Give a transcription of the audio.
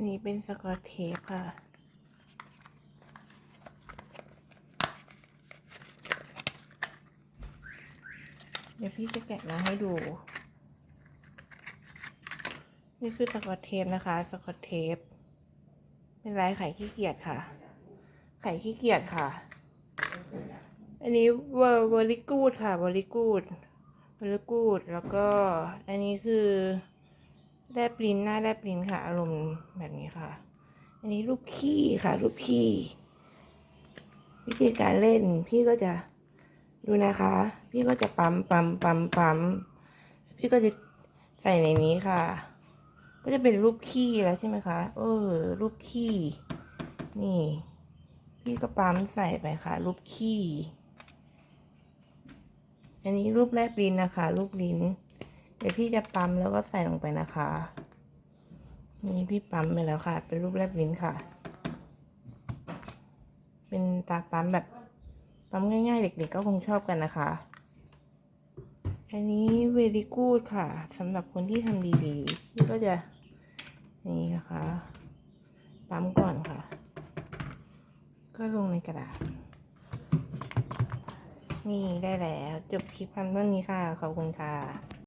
อันนี้เป็นสกอตเทปค่ะ เดี๋ยวพี่จะแกะมาให้ดู นี่คือสกอตเทปนะคะ สกอตเทป เป็นลายไข่ขี้เกียจค่ะ ไข่ขี้เกียจค่ะ อันนี้เวอร์เวอริกูดค่ะเวอริกูดเวอริกูด แล้วก็อันนี้คือ แลบลิ้นหน้าแลบลิ้นค่ะ อารมณ์แบบนี้ค่ะ อันนี้รูปขี้ค่ะ รูปขี้วิธีการเล่นพี่ก็จะดูนะคะ พี่ก็จะปั๊มปั๊มปั๊มปั๊มพี่ก็จะใส่ในนี้ค่ะ ก็จะเป็นรูปขี้แล้วใช่ไหมคะเออรูปขี้นี่ พี่ก็ปั๊มใส่ไปค่ะ รูปขี้อันนี้รูปแลบลิ้นนะคะ รูปลิ้น เดี๋ยวพี่จะปั๊มแล้วก็ใส่ลงไปนะคะนี่พี่ปั๊มไปแล้วค่ะ เป็นรูปแลบลิ้นค่ะ เป็นตาปั๊มแบบปั๊มง่ายๆ เด็กๆก็คงชอบกันนะคะ อันนี้ very good ค่ะสำหรับคนที่ทำดีๆพี่ก็จะนี่นะคะ ปั๊มก่อนค่ะ ก็ลงในกระดาษ นี่ได้แล้ว จบคลิปพันเท่านี้ค่ะ ขอบคุณค่ะ